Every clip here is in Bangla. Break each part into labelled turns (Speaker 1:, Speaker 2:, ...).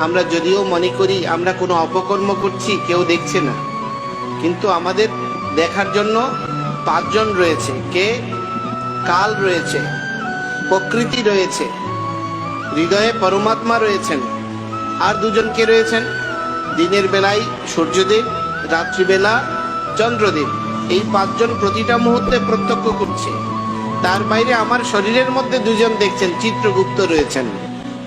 Speaker 1: আমরা যদিও মনে করি আমরা কোনো অপকর্ম করছি, কেউ দেখছে না। কিন্তু আমাদের দেখার জন্য পাঁচজন রয়েছে। কে? কাল রয়েছে। প্রকৃতি রয়েছে। হৃদয়ে পরমাত্মা রয়েছেন। আর দুজন কে রয়েছেন? দিনের বেলায় সূর্যদেব, রাত্রিবেলা চন্দ্রদেব। এই পাঁচজন প্রতিটা মুহূর্তে প্রত্যক্ষ করছে। তার বাইরে আমার শরীরের মধ্যে দুজন দেখছেন, চিত্রগুপ্ত রয়েছেন।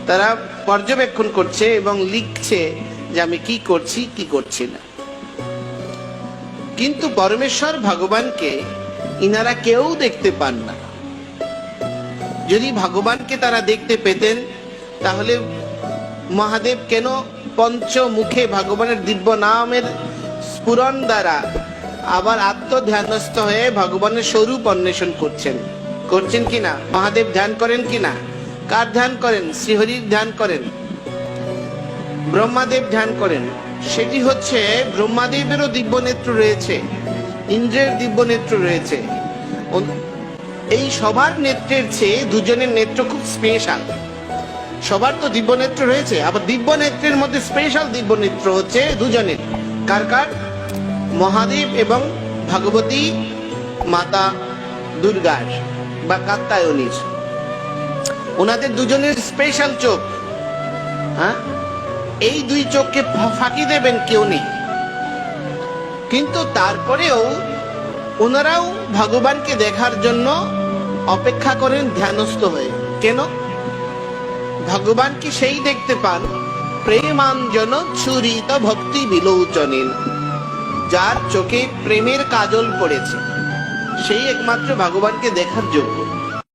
Speaker 1: তারা পর্যবেক্ষণ করছে এবং লিখছে যে আমি কি করছি কি করছি না। কিন্তু পরমেশ্বর ভগবানকে ইনারা কেউ দেখতে পান না। যদি ভগবানকে তারা দেখতে পেতেন, তাহলে মহাদেব কেন পঞ্চমুখে ভগবানের দিব্য নামের স্ফুরণ দ্বারা আবার আত্মধ্যানস্থ হয়ে ভগবানের স্বরূপ অন্বেষণ করছেন? করছেন কিনা মহাদেব ধ্যান করেন কিনা কার ধ্যান করেন? শ্রীহরির ধ্যান করেন। ব্রহ্মাদেব ধ্যান করেন। সেটি হচ্ছে ব্রহ্মাদেবেরও দিব্য নেত্র রয়েছে, ইন্দ্রের দিব্য নেত্র রয়েছে এই সবার নেত্রের চেয়ে দুজনের নেত্র খুব স্পেশাল সবার তো দিব্য নেত্র রয়েছে, আবার দিব্য নেত্রের মধ্যে স্পেশাল দিব্য নেত্র হচ্ছে দুজনের। কার কার? মহাদেব এবং ভগবতী মাতা দুর্গার বা কাত্তায়নীর। ওনাদের দুজনের স্পেশাল চোখ। হ্যাঁ? এই দুই চোখকে ফাঁকি দেবেন কেউ নেই। কিন্তু তারপরেও ওনারাও ভগবানকে দেখার জন্য অপেক্ষা করেন ধ্যানস্থ হয়ে। কেন? ভগবানকে সেই দেখতে পান? প্রেমাঞ্জন ছুরিত ভক্তি বিলোচনীন, যার চোখে প্রেমের কাজল পড়েছে। সেই একমাত্র ভগবানকে দেখার যোগ্য।